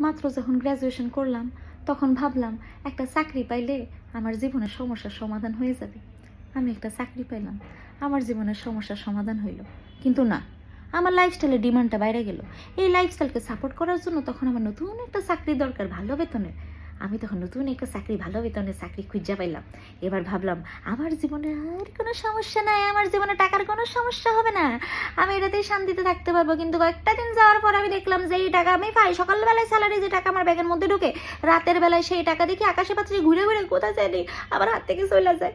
মাত্র যখন গ্র্যাজুয়েশন করলাম, তখন ভাবলাম, একটা চাকরি পাইলে আমার জীবনের সমস্যার সমাধান হয়ে যাবে। আমি একটা চাকরি পাইলাম, আমার জীবনের সমস্যার সমাধান হইল। কিন্তু না, আমার লাইফস্টাইলের ডিমান্ডটা বাইরে গেল। এই লাইফস্টাইলকে সাপোর্ট করার জন্য তখন আমার নতুন একটা চাকরি দরকার, ভালো বেতনের। আমি তখন নতুন একটা চাকরি, ভালো বেতনের চাকরি খুঁজা পাইলাম। এবার ভাবলাম, আমার জীবনে আর কোনো সমস্যা নাই, আমার জীবনে টাকার কোনো সমস্যা হবে না। আমি এটাতেই শান্তিতে থাকতে পারব। কিন্তু কয়েকটা দিন যাওয়ার পর আমি দেখলাম যে এই টাকা আমি পাই। সকালবেলায় স্যালারি যে টাকা আমার ব্যাগের মধ্যে ঢুকে, রাতের বেলায় সেই টাকা দেখি আকাশে পাত্রে ঘুরে ঘুরে কোথায় যায়নি আবার হাত থেকে চলে যায়।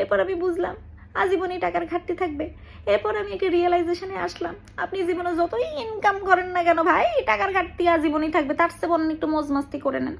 এরপর আমি বুঝলাম, আজীবনই টাকার ঘাটতি থাকবে। এরপর আমি একটা রিয়েলাইজেশনে আসলাম, আপনি জীবনে যতই ইনকাম করেন না কেন ভাই, টাকার ঘাটতি আজীবনই থাকবে। তার চেয়ে বলেন একটু মজ মাস্তি করে নেন।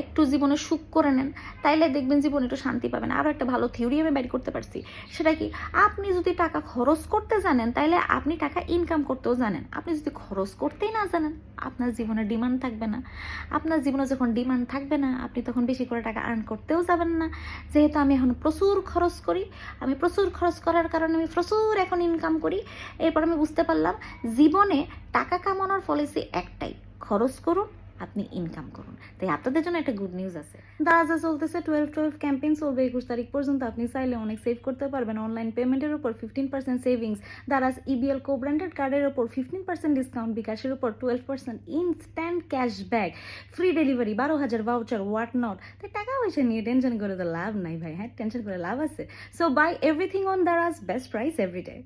একটু জীবনে সুখ করে নেন, তাইলে দেখবেন জীবনে একটু শান্তি পাবেন। আরও একটা ভালো থিওরি আমি বের করতে পারছি। সেটা কি? আপনি যদি টাকা খরচ করতে জানেন, তাইলে আপনি টাকা ইনকাম করতেও জানেন। আপনি যদি খরচ করতেই না জানেন, আপনার জীবনে ডিমান্ড থাকবে না। আপনার জীবনে যখন ডিমান্ড থাকবে না, আপনি তখন বেশি করে টাকা আর্ন করতেও যাবেন না। যেহেতু আমি এখন প্রচুর খরচ করি, আমি প্রচুর খরচ করার কারণে আমি প্রচুর এখন ইনকাম করি। এরপর আমি বুঝতে পারলাম, জীবনে টাকা কামানোর পলিসি একটাই, খরচ করুন আপনি ইনকাম করুন। তাই আপনাদের জন্য একটা গুড নিউজ আছে। দারাজা চলতেছে টুয়েলভ টুয়েলভ ক্যাম্পেইন চলবে একুশ তারিখ পর্যন্ত। আপনি চাইলে অনেক সেভ করতে পারবেন। অনলাইন পেমেন্টের উপর fifteen percent savings Daraz EBL co branded কার্ডের উপর ফিফটিন পার্সেন্ট ডিসকাউন্ট বিকাশের উপর twelve percent instant cashback free delivery বারো হাজার ভাউচার হোয়াট নট তাই টাকা পয়সা নিয়ে টেনশন করে তো লাভ নাই ভাই। হ্যাঁ টেনশন করে লাভ আছে। So buy everything on Daraz best price every day